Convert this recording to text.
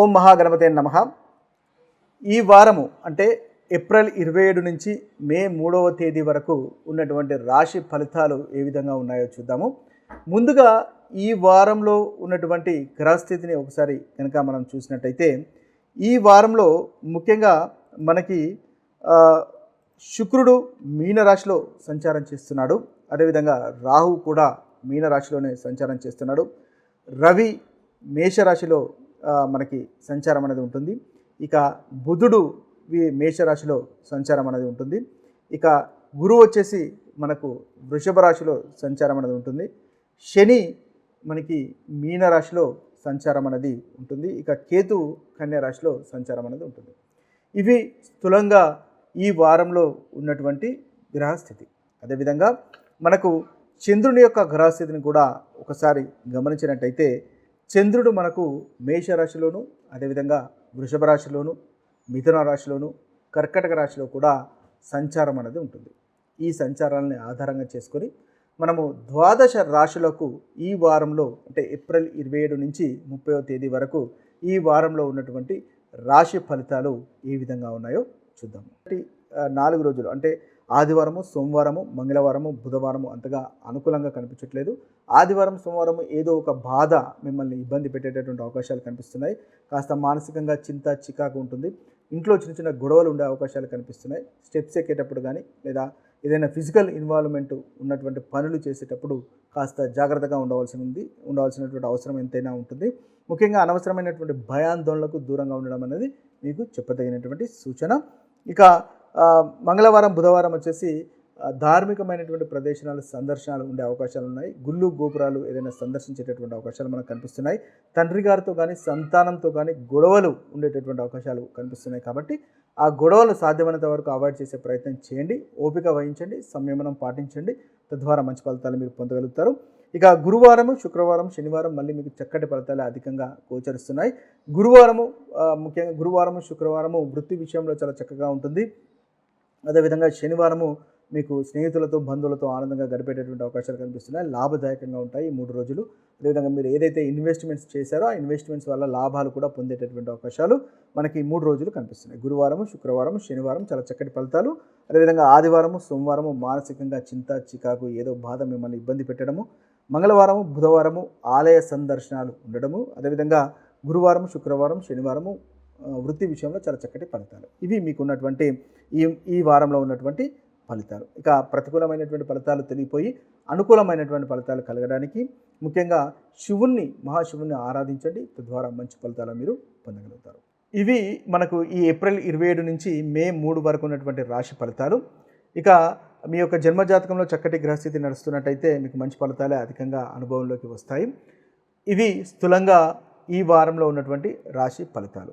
ఓం మహాగణపతే నమ. ఈ వారము అంటే ఏప్రిల్ ఇరవై ఏడు నుంచి మే మూడవ తేదీ వరకు ఉన్నటువంటి రాశి ఫలితాలు ఏ విధంగా ఉన్నాయో చూద్దాము. ముందుగా ఈ వారంలో ఉన్నటువంటి గ్రహస్థితిని ఒకసారి కనుక మనం చూసినట్టయితే ఈ వారంలో ముఖ్యంగా మనకి శుక్రుడు మీనరాశిలో సంచారం చేస్తున్నాడు. అదేవిధంగా రాహు కూడా మీనరాశిలోనే సంచారం చేస్తున్నాడు. రవి మేషరాశిలో మనకి సంచారం అనేది ఉంటుంది. ఇక బుధుడు మేషరాశిలో సంచారం అనేది ఉంటుంది. ఇక గురువు వచ్చేసి మనకు వృషభ రాశిలో సంచారం అనేది ఉంటుంది. శని మనకి మీనరాశిలో సంచారం అనేది ఉంటుంది. ఇక కేతు కన్యా రాశిలో సంచారం అనేది ఉంటుంది. ఇవి స్థూలంగా ఈ వారంలో ఉన్నటువంటి గ్రహస్థితి. అదేవిధంగా మనకు చంద్రుని యొక్క గ్రహస్థితిని కూడా ఒకసారి గమనించినట్టయితే చంద్రుడు మనకు మేషరాశిలోను అదేవిధంగా వృషభ రాశిలోను మిథున రాశిలోను కర్కటక రాశిలో కూడా సంచారం అనేది ఉంటుంది. ఈ సంచారాలని ఆధారంగా చేసుకొని మనము ద్వాదశ రాశులకు ఈ వారంలో అంటే ఏప్రిల్ ఇరవై ఏడు నుంచి ముప్పైవ తేదీ వరకు ఈ వారంలో ఉన్నటువంటి రాశి ఫలితాలు ఏ విధంగా ఉన్నాయో చూద్దాము నాలుగు రోజులు అంటే ఆదివారము సోమవారము మంగళవారము బుధవారము అంతగా అనుకూలంగా కనిపించట్లేదు. ఆదివారం సోమవారం ఏదో ఒక బాధ మిమ్మల్ని ఇబ్బంది పెట్టేటటువంటి అవకాశాలు కనిపిస్తున్నాయి. కాస్త మానసికంగా చింత చికాకు ఉంటుంది. ఇంట్లో చిన్న చిన్న గొడవలు ఉండే అవకాశాలు కనిపిస్తున్నాయి. స్టెప్స్ ఎక్కేటప్పుడు కానీ లేదా ఏదైనా ఫిజికల్ ఇన్వాల్వ్మెంట్ ఉన్నటువంటి పనులు చేసేటప్పుడు కాస్త జాగ్రత్తగా ఉండవలసి ఉంది ఉండవలసినటువంటి అవసరం ఎంతైనా ఉంటుంది. ముఖ్యంగా అనవసరమైనటువంటి భయాందోళనలకు దూరంగా ఉండడం అనేది మీకు చెప్పదగినటువంటి సూచన. ఇక మంగళవారం బుధవారం వచ్చేసి ధార్మికమైనటువంటి ప్రదేశాలు సందర్శనాలు ఉండే అవకాశాలు ఉన్నాయి. గుళ్ళు గోపురాలు ఏదైనా సందర్శించేటటువంటి అవకాశాలు మనకు కనిపిస్తున్నాయి. తండ్రి గారితో కానీ సంతానంతో కానీ గొడవలు ఉండేటటువంటి అవకాశాలు కనిపిస్తున్నాయి కాబట్టి ఆ గొడవలు సాధ్యమైనంత వరకు అవాయిడ్ చేసే ప్రయత్నం చేయండి. ఓపిక వహించండి. సంయమనం పాటించండి. తద్వారా మంచి ఫలితాలు మీరు పొందగలుగుతారు. ఇక గురువారము శుక్రవారం శనివారం మళ్ళీ మీకు చక్కటి ఫలితాలు అధికంగా గోచరిస్తున్నాయి. గురువారము ముఖ్యంగా గురువారము శుక్రవారము వృత్తి విషయంలో చాలా చక్కగా ఉంటుంది. అదేవిధంగా శనివారము మీకు స్నేహితులతో బంధువులతో ఆనందంగా గడిపేటటువంటి అవకాశాలు కనిపిస్తున్నాయి. లాభదాయకంగా ఉంటాయి ఈ మూడు రోజులు. అదేవిధంగా మీరు ఏదైతే ఇన్వెస్ట్మెంట్స్ చేశారో ఆ ఇన్వెస్ట్మెంట్స్ వల్ల లాభాలు కూడా పొందేటటువంటి అవకాశాలు మనకి ఈ మూడు రోజులు కనిపిస్తున్నాయి. గురువారము శుక్రవారం శనివారం చాలా చక్కటి ఫలితాలు. అదేవిధంగా ఆదివారము సోమవారము మానసికంగా చింత చికాకు ఏదో బాధ మిమ్మల్ని ఇబ్బంది పెట్టడము. మంగళవారము బుధవారము ఆలయ సందర్శనాలు ఉండడము. అదేవిధంగా గురువారం శుక్రవారం శనివారము వృత్తి విషయంలో చాలా చక్కటి ఫలితాలు. ఇవి మీకు ఉన్నటువంటి ఈ ఈ వారంలో ఉన్నటువంటి ఫలితాలు. ఇక ప్రతికూలమైనటువంటి ఫలితాలు తెలియపోయి అనుకూలమైనటువంటి ఫలితాలు కలగడానికి ముఖ్యంగా శివుణ్ణి మహాశివుణ్ణి ఆరాధించండి. తద్వారా మంచి ఫలితాలు మీరు పొందగలుగుతారు. ఇవి మనకు ఈ ఏప్రిల్ ఇరవై ఏడు నుంచి మే మూడు వరకు ఉన్నటువంటి రాశి ఫలితాలు. ఇక మీ యొక్క జన్మజాతకంలో చక్కటి గ్రహస్థితి నడుస్తున్నట్టయితే మీకు మంచి ఫలితాలే అధికంగా అనుభవంలోకి వస్తాయి. ఇవి స్థూలంగా ఈ వారంలో ఉన్నటువంటి రాశి ఫలితాలు.